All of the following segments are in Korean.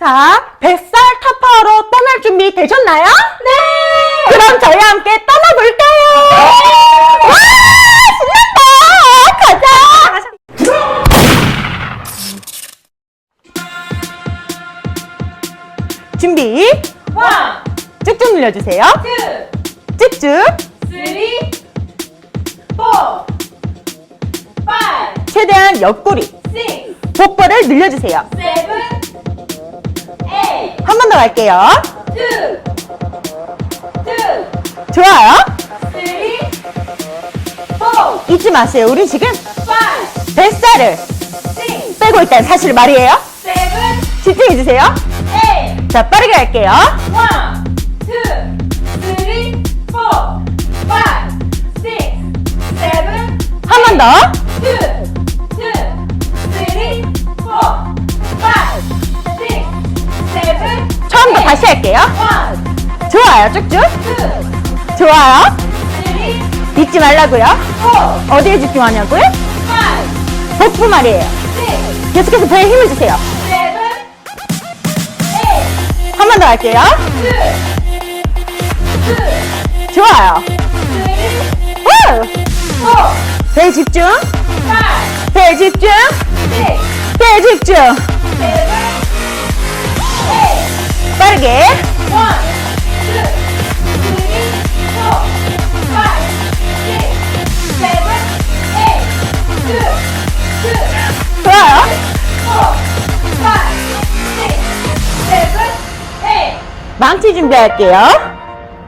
자, 뱃살 타파로 떠날 준비 되셨나요? 네! 그럼 저희와 함께 떠나볼까요? 와! 신난다! 가자! 준비! One, 쭉쭉 늘려주세요. two, 쭉쭉! four, five, 최대한 옆구리, six, 복부를 늘려주세요. eight, 한 번 더 갈게요. two, two, 좋아요. three, four, 잊지 마세요. 우리 지금 five, 뱃살을 six, 빼고 있다는 사실을 말이에요. seven, 집중해주세요. eight. 자, 빠르게 갈게요. One, two, three, four, five, six, seven, 한 번 더. 다시 할게요. 좋아요. 쭉쭉. 좋아요. 잊지 말라고요. 어디에 집중하냐고요? 복부 말이에요. 계속해서 배에 힘을 주세요. 한 번 더 할게요. 좋아요. 배에 집중. 배에 집중. 배에 집중. 망치 준비할게요.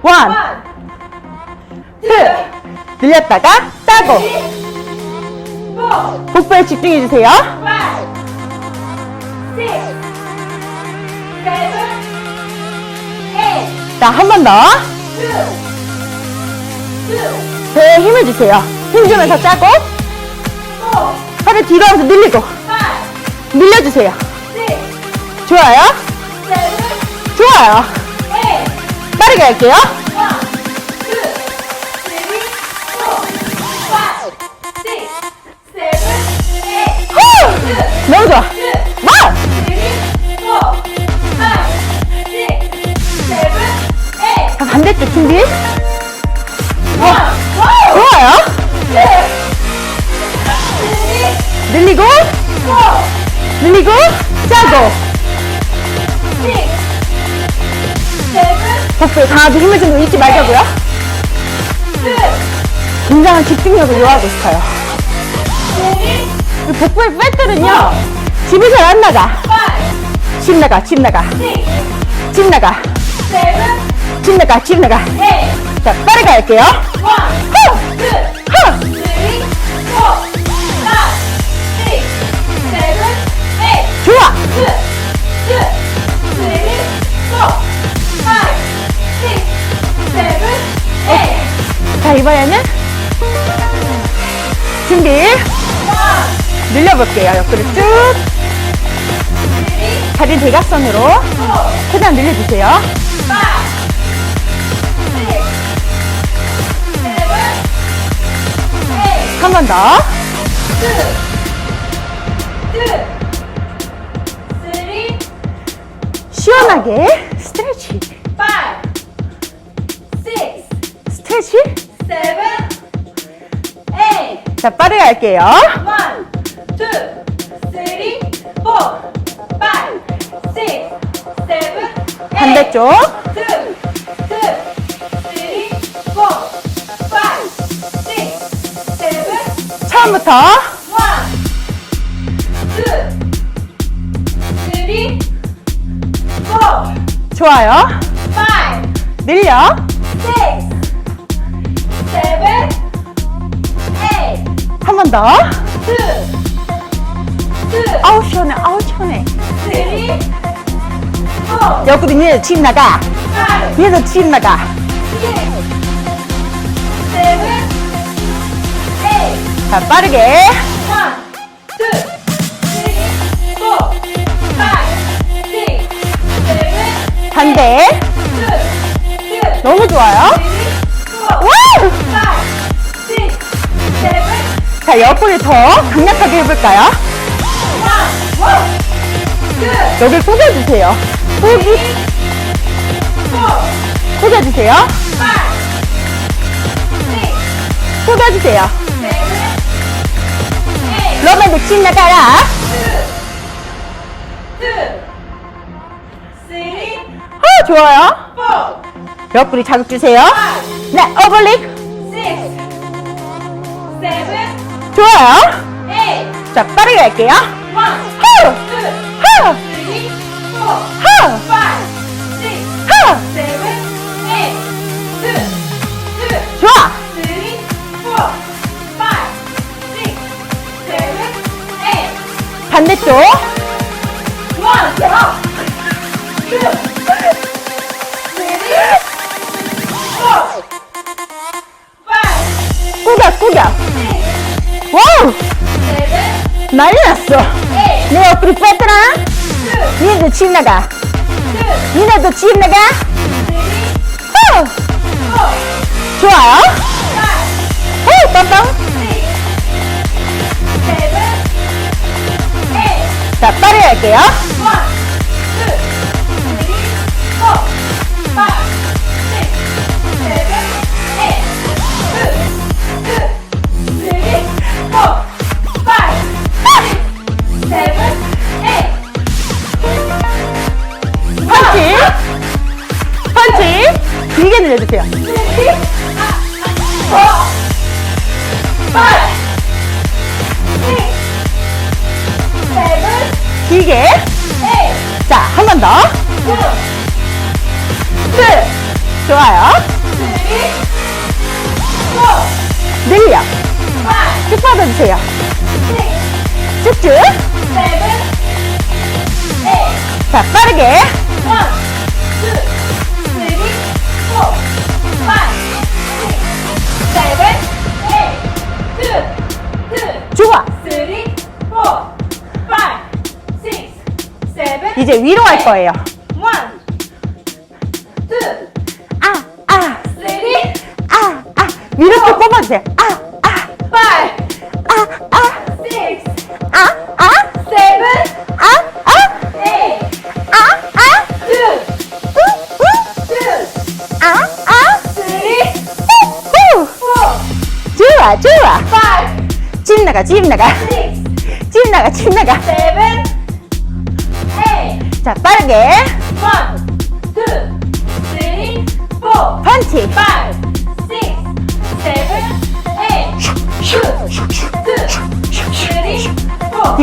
원, 투. 늘렸다가 따고. 복부에 집중해주세요. 자, 한 번 더. 배에 힘을 주세요. 힘 주면서 짜고. 팔을 뒤로 하면서 늘리고. 늘려주세요. 좋아요. 좋아요. 빠르게 할게요. 너무 좋아. 자, 반대쪽 준비. Wow. 좋아요. 늘리고, 늘리고, 짜고. 복부에 강하게 힘을 좀 잊지 말자고요. 굉장한 집중력을 요하고 싶어요. 복부의 팻들은요, 집이 잘 안 나가. 집 나가, 집 나가, 집 나가, 집 나가, 집 나가. 자, 빠르게 할게요. 좋아. 자, 이번에는 준비. 늘려볼게요. 옆구리 쭉. 다리 대각선으로 최대한 늘려주세요. 한 번 더. 시원하게 스트레치. 스트레치. Seven, eight. 자, 빠르게 할게요. One, two, three, four, five, six, seven, eight. 반대쪽. Two, two, three, four, five, six, seven. 처음부터. One, two, three, four, 좋아요. five, 늘려. Two, 아우, 시원해. 아우, 시원해. 옆구리 위에서 침 나가. 위에서 침 나가. 자, 빠르게. 반대. 너무 좋아요. 와 자, 옆구리 더 강력하게 해볼까요? five, six, 구겨주세요. seven, eight, 로맨도 집 나가라. 어, 좋아요. 옆구리 자극 주세요. 네, six, seven, 좋아요. eight, 자, 빠르게 할게요. one, 후! two, 후! two, 좋아. 반대쪽. 난리 났어. 내 옆으로 빼더라. 니네도 집 나가. 니네도 집 나가. 후! 좋아요. 후! 빵빵. 자, 빠르게 할게요. 1, 2, 3, 4, 5, 좋아요. 늘려. 쭉 뻗어주세요. 쭉쭉. 자, 빠르게. 좋아. 이제 위로 할 거예요. 1, 2, 아. 위로 쭉 뽑아주세요. 아, 아, five, 아, 아, six, 아, 아, seven, 아, 아, eight. 아, 아. Two, 우, 우. two, 아, 아. three, 후. four, 좋아, 좋아. five, 집 나가, 집 나가. six, 집 나가, 집 나가. seven, eight. 자, 빠르게. One, two, three, four, 펀치. five,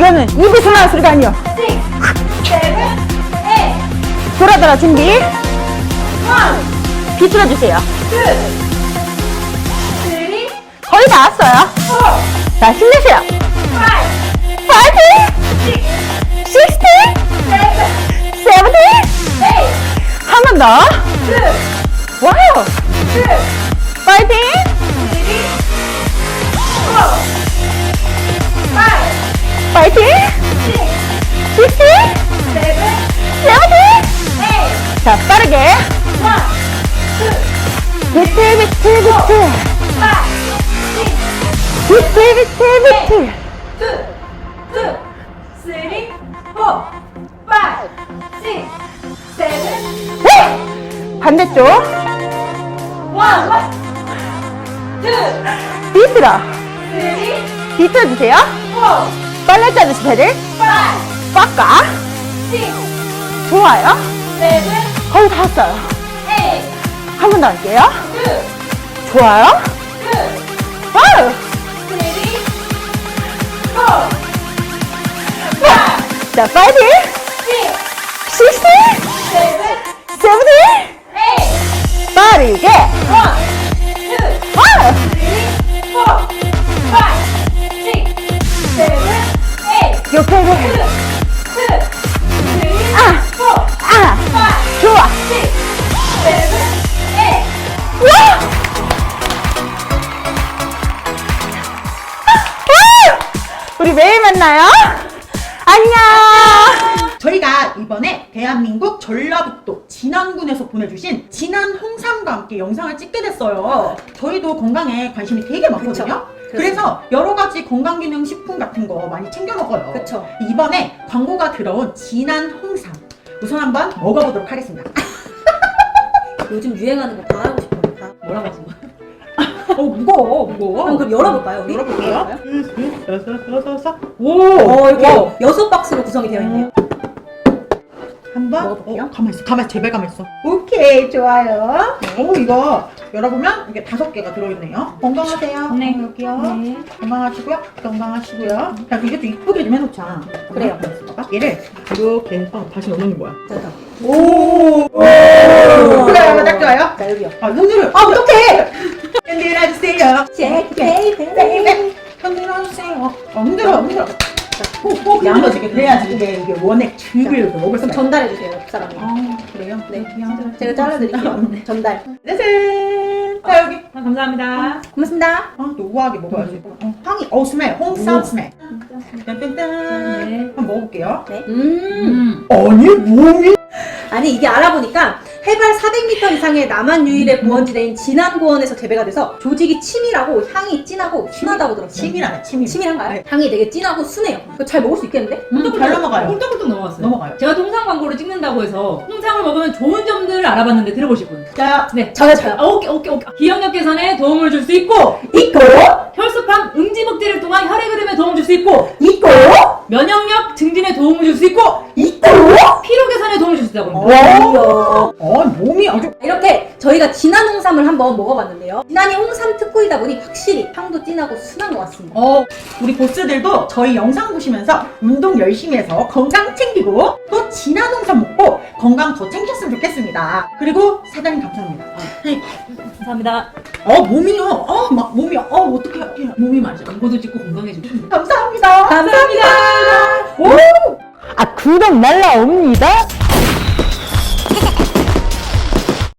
이거는 입에서 나는 소리가 아니요. six, seven, eight. 돌아 돌아 준비. 비틀어 주세요. 거의 다 왔어요. 자, 힘내세요. 파이팅! 식스티! 세븐티! 한 번 더. 와우! 파이팅! 파이팅! 세븐티! eight. 자, 빠르게. One, two, 비틀, 비틀, 비틀. five, six, 비틀, 비틀, 비틀. two, two, three, four, five, six, seven, 네! 반대쪽. one, two, 비틀어. three, 비틀어 주세요. four, 빨래 패들. five, 꽉꽉. 좋아요. 거의 다 eight, 한번 더 할게요. 좋아요. 와우! 자, 파이팅! 세븐티! eight. 빠르게. Four, five, six, seven, three, 아. 아! 좋아! 와! 와! 우리 매일 만나요. 안녕. 저희가 이번에 대한민국 전라북도 진안군에서 보내주신 진안 홍삼과 함께 영상을 찍게 됐어요. 저희도 건강에 관심이 되게 많거든요. 그래서 여러 가지 건강기능 식품 같은 거 많이 챙겨 먹어요. 그쵸. 이번에 광고가 들어온 진한 홍삼. 우선 한번 먹어보도록 하겠습니다. 요즘 유행하는 거 다 하고 싶어요. 다. 뭐라고 하신 거야? 어, 무거워, 무거워. 그럼 그럼 열어볼까요, 우리? 열어볼까요? 음, 여섯, 여섯, 여섯. 오! 어, 이렇게 와. 여섯 박스로 구성이 되어 있네요. 한번 먹어볼게요. 어, 가만 있어, 가만 제발 가만 있어. 오케이, 좋아요. 오, 이거 열어보면 이게 다섯 개가 들어있네요. 건강하세요. 네. 어, 여기요. 건강하시고요. 건강하시고요. 자, 이게 또 이쁘게 좀 해놓자. 그래요. 가만 있어봐. 얘를 이렇게 해서 다시 넣는 거야. 오! 좋아요, 딱 좋아요. 자, 여기요. 아, 흔들어. 아, 어떡해! 흔들어주세요. 흔 이게, 이게 원액 즙을 먹을 그럼 있어. 전달해주세요, 옆 사람이. 아, 그래요? 네. 그냥. 제가 잘라드릴게요. 네. 전달. 짜잔! 자, 여기. 아, 감사합니다. 고맙습니다. 아, 또 우아하게 먹어야지. 어, 향이, 어, 스멜. 홍삼 스멜. 딴딴딴. 네. 한번 먹어볼게요. 네. 음. 음. 아니, 몸이. 아니 이게 알아보니까 해발 400m 이상의 남한 유일의 고원지대인 진안고원에서 재배가 돼서 조직이 치밀하고 향이 진하고 순하다고 들었어요. 치밀하네, 치밀. 치밀한가요? 네. 향이 되게 진하고 순해요. 이거 잘 먹을 수 있겠는데? 음, 잘 넘어가요. 꿀떡꿀떡 넘어갔어요. 넘어가요. 제가 통상 광고를 찍는다고 해서 홍삼을 먹으면 좋은 점들을 알아봤는데 들어보실 분. 자, 네. 저요 저요. 아, 오케이, 오케이, 오케이. 기억력 개선에 도움을 줄 수 있고, 있고 혈소 판 응지복제를 통한 혈액 흐름에 도움을 줄수 있고, 있고 면역력 증진에 도움을 줄 수 있고, 있고 피로 개선에 도움을 줄 수 있다고 합니다. 오. 어, 몸이 아주. 이렇게 저희가 진한 홍삼을 한번 먹어봤는데요. 진한이 홍삼 특구이다 보니 확실히 향도 진하고 순한 것 같습니다. 어, 우리 보스들도 저희 영상 보시면서 운동 열심히 해서 건강 챙기고 또 진한 홍삼 먹고 건강 더 챙겼으면 좋겠습니다. 그리고 사장님 감사합니다. 감사합니다. 어, 몸이요. 어, 막 몸이 어, 어떻게 할게요. 몸이 말이죠. 광고도 찍고 건강해지고. 감사합니다. 감사합니다. 아, 구독 날라옵니다.